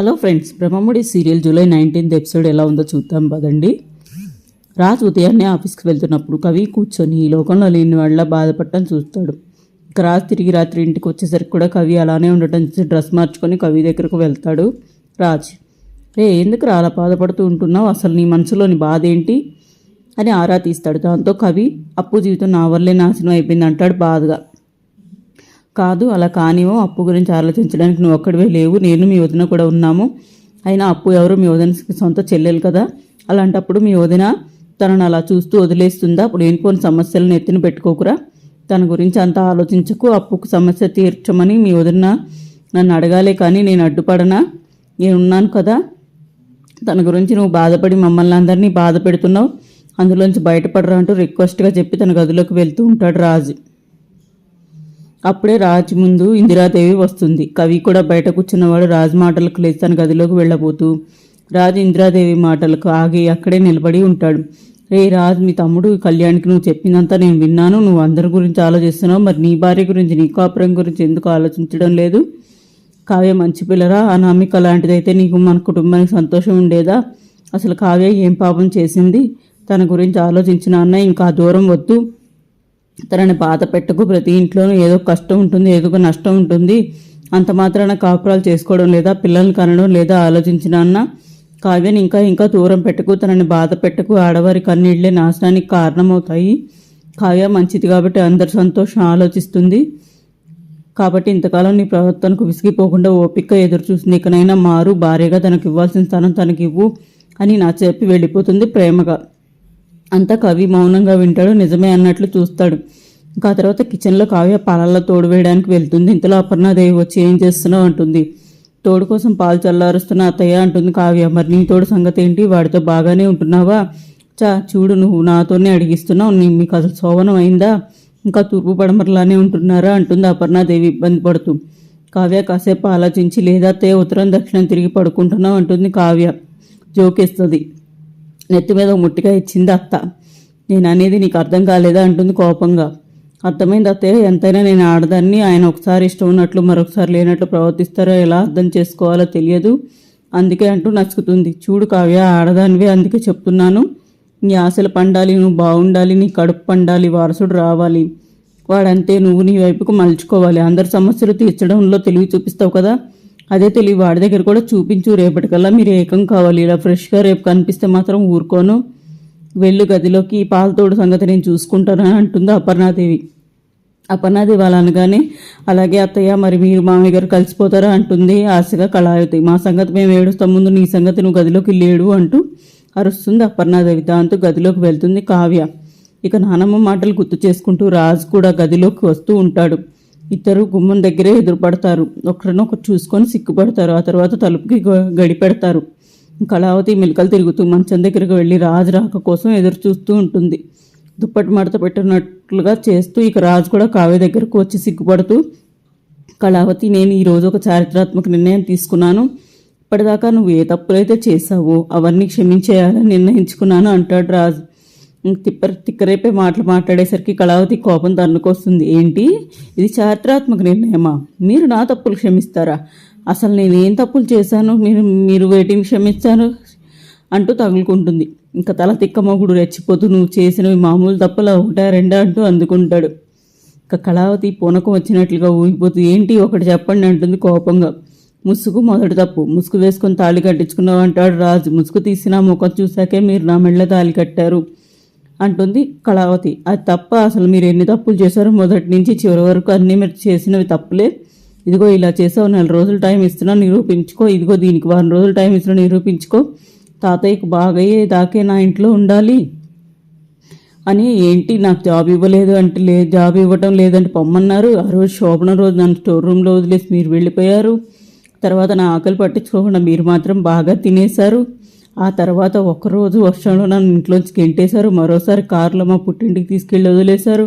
Hello friends Brahmamudi serial July nineteenth episode ఎలా ఉందో చూద్దాం పదండి. రాజు ఉదయాన్నే ఆఫీస్కి వెళ్తున్నప్పుడు కవి కూర్చొని ఈ లోకంలో లేని వాళ్ళ బాధపడటం చూస్తాడు. ఇక రాజు తిరిగి రాత్రి ఇంటికి వచ్చేసరికి కూడా కవి అలానే ఉండటం చూసి డ్రెస్ మార్చుకొని కవి దగ్గరకు వెళ్తాడు రాజ్. రే ఎందుకు అలా బాధపడుతూ ఉంటున్నావు? అసలు నీ మనసులోని బాధ ఏంటి? అని ఆరా తీస్తాడు. దాంతో కవి అప్పు జీవితం నా వల్లే నాశనం అయిపోయింది అంటాడు బాధగా. కాదు అలా కానివో అప్పు గురించి ఆలోచించడానికి నువ్వు ఒక్కడివే లేవు. నేను మీ వదిన కూడా ఉన్నాము. అయినా అప్పు ఎవరు మీ వదినకి సొంత చెల్లెలు కదా? అలాంటప్పుడు మీ వదిన తనను అలా చూస్తూ వదిలేస్తుందా? అప్పుడు లేనిపోని సమస్యలను ఎత్తిన పెట్టుకోకురా. తన గురించి అంతా ఆలోచించకు. అప్పుకు సమస్య తీర్చమని మీ వదిన నన్ను అడగాలే కానీ నేను అడ్డుపడనా? నేనున్నాను కదా. తన గురించి నువ్వు బాధపడి మమ్మల్ని అందరినీ బాధ పెడుతున్నావు. అందులోంచి బయటపడరా అంటూ రిక్వెస్ట్గా చెప్పి తన గదిలోకి వెళ్తూ ఉంటాడు రాజు. అప్పుడే రాజు ముందు ఇందిరాదేవి వస్తుంది. కవి కూడా బయట కూర్చున్నవాడు రాజు మాటలకు లేచి తన గదిలోకి వెళ్ళబోతూ రాజు ఇందిరాదేవి మాటలకు ఆగి అక్కడే నిలబడి ఉంటాడు. రే రాజు మీ తమ్ముడు కళ్యాణ్కి నువ్వు చెప్పిందంతా నేను విన్నాను. నువ్వు అందరి గురించి ఆలోచిస్తున్నావు. మరి నీ భార్య గురించి నీ కాపురం గురించి ఎందుకు ఆలోచించడం లేదు? కావ్య మంచి పిల్లరా? అనామిక అలాంటిదైతే నీకు మన కుటుంబానికి సంతోషం ఉండేదా? అసలు కావ్య ఏం పాపం చేసింది? తన గురించి ఆలోచించిన అన్న ఇంకా దూరం వద్దు. తనని బాధ పెట్టకు ప్రతి ఇంట్లోనూ ఏదో కష్టం ఉంటుంది ఏదో ఒక నష్టం ఉంటుంది. అంత మాత్రాన కాపురాలు చేసుకోవడం లేదా పిల్లల్ని కనడం లేదా ఆలోచించిన అన్న కావ్యని ఇంకా ఇంకా దూరం పెట్టకు తనని బాధ పెట్టకు ఆడవారి కన్నీళ్ళే నాశనానికి కారణమవుతాయి. కావ్య మంచిది కాబట్టి అందరి సంతోషం ఆలోచిస్తుంది. కాబట్టి ఇంతకాలం నీ ప్రవర్తనకు విసిగిపోకుండా ఓపిక ఎదురు చూసింది. ఇకనైనా మారు భార్యగా తనకు ఇవ్వాల్సిన స్థానం తనకి ఇవ్వు అని నా చెప్పి వెళ్ళిపోతుంది ప్రేమగా. అంతా కవి మౌనంగా వింటాడు నిజమే అన్నట్లు చూస్తాడు. ఇంకా ఆ తర్వాత కిచెన్లో కావ్య పాలల్లో తోడు వేయడానికి వెళ్తుంది. ఇంతలో అపర్ణాదేవి వచ్చి ఏం చేస్తున్నావు? అంటుంది. తోడు కోసం పాలు చల్లారుస్తున్న అత్తయ్య అంటుంది కావ్య. మరి నీ తోడు సంగతి ఏంటి? వాడితో బాగానే ఉంటున్నావా? చా చూడు నువ్వు నాతోనే అడిగిస్తున్నావు. నీ మీకు అసలు శోభనం అయిందా? ఇంకా తూర్పు పడమరలానే ఉంటున్నారా? అంటుంది అపర్ణాదేవి ఇబ్బంది పడుతూ. కావ్య కాసేపు ఆలోచించి లేదా అత్తయ్య ఉత్తరం దక్షిణం తిరిగి పడుకుంటున్నావు అంటుంది కావ్య. జోకేస్తుంది నెత్తి మీద ముట్టిగా ఇచ్చింది అత్త. నేను అనేది నీకు అర్థం కాలేదా అంటుంది కోపంగా. అర్థమైంది అత్తయ్య ఎంతైనా నేను ఆడదాన్ని ఆయన ఒకసారి ఇష్టం ఉన్నట్లు మరొకసారి లేనట్లు ప్రవర్తిస్తారో ఎలా అర్థం చేసుకోవాలో తెలియదు. అందుకే అంటూ నచ్చుకుతుంది చూడు కావ్య ఆడదానివే అందుకే చెప్తున్నాను. నీ ఆశలు పండాలి నువ్వు బాగుండాలి నీ కడుపు పండాలి వారసుడు రావాలి. వాడంతే నువ్వు నీ వైపుకు మలుచుకోవాలి. అందరి సమస్యలు తీర్చడంలో తెలివి చూపిస్తావు కదా. అదే తెలివి వాడి దగ్గర కూడా చూపించు రేపటికల్లా మీరు ఏకం కావాలి. ఇలా ఫ్రెష్గా రేపు కనిపిస్తే మాత్రం ఊరుకోను. వెళ్ళు గదిలోకి పాలతోడు సంగతి నేను చూసుకుంటానని అంటుంది అపర్ణాదేవి. అపర్ణాదేవి అలా అనగానే అలాగే అత్తయ్య మరి మీరు మామయ్య గారు కలిసిపోతారా అంటుంది ఆశగా కళాయుతి మా సంగతి మేము ఏడుస్తాం ముందు నీ సంగతి నువ్వు గదిలోకి లేడు అంటూ అరుస్తుంది అపర్ణాదేవి. దాంతో గదిలోకి వెళ్తుంది కావ్య. ఇక నానమ్మ మాటలు గుర్తు చేసుకుంటూ రాజు కూడా గదిలోకి వస్తూ ఉంటాడు. ఇద్దరు గుమ్మం దగ్గరే ఎదురుపడతారు. ఒకరినొకరు చూసుకొని సిగ్గుపడతారు. ఆ తర్వాత తలుపుకి గడిపెడతారు. కళావతి మెలికలు తిరుగుతూ మంచం దగ్గరికి వెళ్ళి రాజు రాక కోసం ఎదురు చూస్తూ ఉంటుంది. దుప్పటి మడత పెట్టినట్లుగా చేస్తూ ఇక రాజు కూడా కావ్య దగ్గరకు వచ్చి సిగ్గుపడుతూ కళావతి నేను ఈరోజు ఒక చారిత్రాత్మక నిర్ణయం తీసుకున్నాను. ఇప్పటిదాకా నువ్వు ఏ తప్పులైతే చేశావో అవన్నీ క్షమించేయాలని నిర్ణయించుకున్నాను అంటాడు రాజు. ఇంక తిక్కరేపే మాటలు మాట్లాడేసరికి కళావతి కోపం తన్నుకొస్తుంది. ఏంటి? ఇది చారిత్రాత్మక నిర్ణయమా? మీరు నా తప్పులు క్షమిస్తారా? అసలు నేను ఏం తప్పులు చేశాను? మీరు మీరు వేటిని క్షమించాను అంటూ తగులుకుంటుంది. ఇంకా తల తిక్కమగుడు రెచ్చిపోతూ నువ్వు చేసినవి మామూలు తప్పులు ఒకటా రెండా? అంటూ అందుకుంటాడు. ఇంకా కళావతి పూనకం వచ్చినట్లుగా ఊగిపోతూ ఏంటి? ఒకటి చెప్పండి అంటుంది కోపంగా. ముసుగు మొదటి తప్పు. ముసుగు వేసుకొని తాళి కట్టించుకున్నావు అంటాడు రాజు. ముసుగు తీసిన ముఖం చూశాకే మీరు నా మెళ్ళ తాళి కట్టారు. అంటుంది కళావతి. అది తప్ప అసలు మీరు ఎన్ని తప్పులు చేశారో మొదటి నుంచి చివరి వరకు అన్నీ మీరు చేసినవి తప్పులే. ఇదిగో ఇలా చేసావు నెల రోజులు టైం ఇస్తున్నా నిరూపించుకో. ఇదిగో దీనికి వారం రోజులు టైం ఇస్తున్నా నిరూపించుకో. తాతయ్యకు బాగయ్యే దాకే నా ఇంట్లో ఉండాలి? అని ఏంటి నాకు జాబ్ ఇవ్వలేదు అంటే లే జాబ్ ఇవ్వటం లేదంటే పొమ్మన్నారు. ఆ రోజు శోభన రోజు నన్ను స్టోర్ రూమ్లో వదిలేసి మీరు వెళ్ళిపోయారు. తర్వాత నా ఆకలి పట్టించుకోకుండా మీరు మాత్రం బాగా తినేశారు. ఆ తర్వాత ఒక్కరోజు వర్షంలో నన్ను ఇంట్లోంచి గెంటేశారు. మరోసారి కారులో మా పుట్టింటికి తీసుకెళ్ళి వదిలేశారు.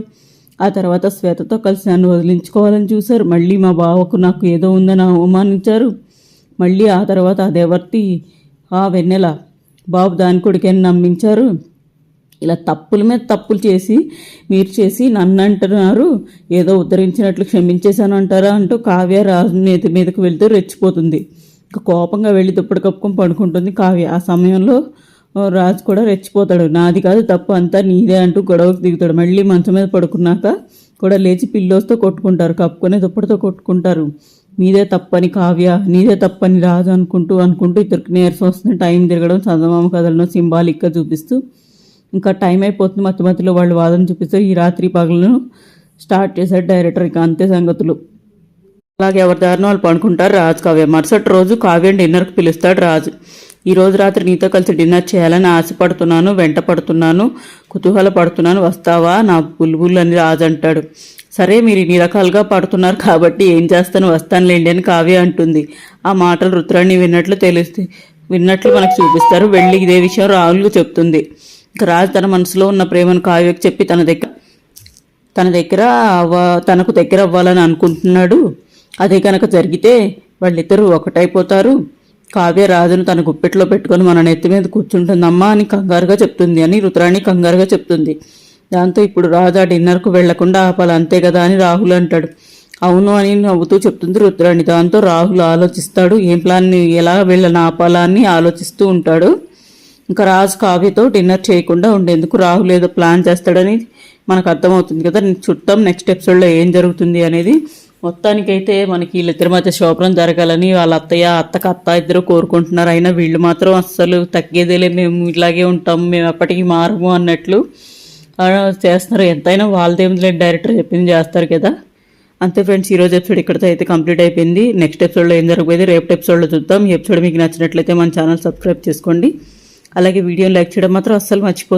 ఆ తర్వాత శ్వేతతో కలిసి నన్ను వదిలించుకోవాలని చూశారు. మళ్ళీ మా బావకు నాకు ఏదో ఉందని అవమానించారు. మళ్ళీ ఆ తర్వాత ఆ దేవర్తి ఆ వెన్నెల బాబు దాని కొడుకని నమ్మించారు. ఇలా తప్పుల మీద తప్పులు చేసి మీరు చేసి నన్ను అంటున్నారు ఏదో ఉద్ధరించినట్లు క్షమించేశాను అంటారా అంటూ కావ్య రాజు మీద మీదకు వెళ్తూ రెచ్చిపోతుంది. కోపంగా వెళ్ళి దుప్పటి కప్పుకొని పడుకుంటుంది కావ్య. ఆ సమయంలో రాజు కూడా రెచ్చిపోతాడు. నాది కాదు తప్పు అంతా నీదే అంటూ గొడవకు దిగుతాడు. మళ్ళీ మంచం మీద పడుకున్నాక కూడా లేచి పిల్లోస్తో కొట్టుకుంటారు కప్పుకొని దుప్పటితో కొట్టుకుంటారు. నీదే తప్పని కావ్య నీదే తప్పని రాజు అనుకుంటూ అనుకుంటూ ఇద్దరికి నీరసం వస్తుంది. టైం తిరగడం చందమామ కథలను సింబాలిక్గా చూపిస్తూ ఇంకా టైం అయిపోతుంది మధ్య మధ్యలో వాళ్ళు వాదన చూపిస్తూ ఈ రాత్రి పగలను స్టార్ట్ చేశాడు డైరెక్టర్. ఇక అంతే సంగతులు. అలాగే ఎవరి దారిన వాళ్ళు పడుకుంటారు రాజు కావ్య. మరుసటి రోజు కావ్యం డిన్నర్కి పిలుస్తాడు రాజు. ఈ రోజు రాత్రి నీతో కలిసి డిన్నర్ చేయాలని ఆశపడుతున్నాను వెంట పడుతున్నాను కుతూహల పడుతున్నాను. వస్తావా? నా బుల్బుల్ అని రాజు అంటాడు. సరే మీరు ఇన్ని రకాలుగా పడుతున్నారు కాబట్టి ఏం చేస్తాను? వస్తానులేండి అని కావ్య అంటుంది. ఆ మాటలు రుద్రాన్ని విన్నట్లు తెలుస్తాయి విన్నట్లు మనకు చూపిస్తారు. వెళ్ళి ఇదే విషయం రాహుల్కు చెప్తుంది. ఇక రాజు తన మనసులో ఉన్న ప్రేమను కావ్యకు చెప్పి తన దగ్గర తన దగ్గర అవ్వ తనకు దగ్గర అవ్వాలని అనుకుంటున్నాడు. అదే కనుక జరిగితే వాళ్ళిద్దరూ ఒకటైపోతారు. కావ్య రాజును తన గుప్పెట్లో పెట్టుకొని మన నెత్తి మీద కూర్చుంటుందమ్మా అని కంగారుగా చెప్తుంది అని రుద్రాణి కంగారుగా చెప్తుంది. దాంతో ఇప్పుడు రాజు ఆ డిన్నర్కు వెళ్ళకుండా ఆపాలి అంతే కదా అని రాహుల్ అంటాడు. అవును అని నవ్వుతూ చెప్తుంది రుద్రాణి. దాంతో రాహుల్ ఆలోచిస్తాడు ఏం ప్లాన్ ఎలా వెళ్ళని? ఆపాలా? అని ఆలోచిస్తూ ఉంటాడు. ఇంకా రాజు కావ్యతో డిన్నర్ చేయకుండా ఉండేందుకు రాహుల్ ఏదో ప్లాన్ చేస్తాడని మనకు అర్థమవుతుంది కదా. చుట్టం నెక్స్ట్ ఎపిసోడ్లో ఏం జరుగుతుంది అనేది మొత్తానికైతే మనకి వీళ్ళిద్దరి మధ్య శోభనం జరగాలని వాళ్ళ అత్తయ్య అత్తకు అత్త ఇద్దరు కోరుకుంటున్నారు. అయినా వీళ్ళు మాత్రం అస్సలు తగ్గేదేలే. మేము ఇలాగే ఉంటాం. మేము ఎప్పటికీ మారము అన్నట్లు చేస్తున్నారు. ఎంతైనా వాళ్ళదేమిలే డైరెక్టర్ చెప్పింది చేస్తారు కదా. అంతే ఫ్రెండ్స్ ఈరోజు ఎపిసోడ్ ఇక్కడితో అయితే కంప్లీట్ అయిపోయింది. నెక్స్ట్ ఎపిసోడ్లో ఏం జరగబోయేది? రేపు ఎపిసోడ్లో చూద్దాం. ఈ ఎపిసోడ్ మీకు నచ్చినట్లయితే మన ఛానల్ సబ్స్క్రైబ్ చేసుకోండి. అలాగే వీడియోని లైక్ చేయడం మాత్రం అస్సలు మర్చిపో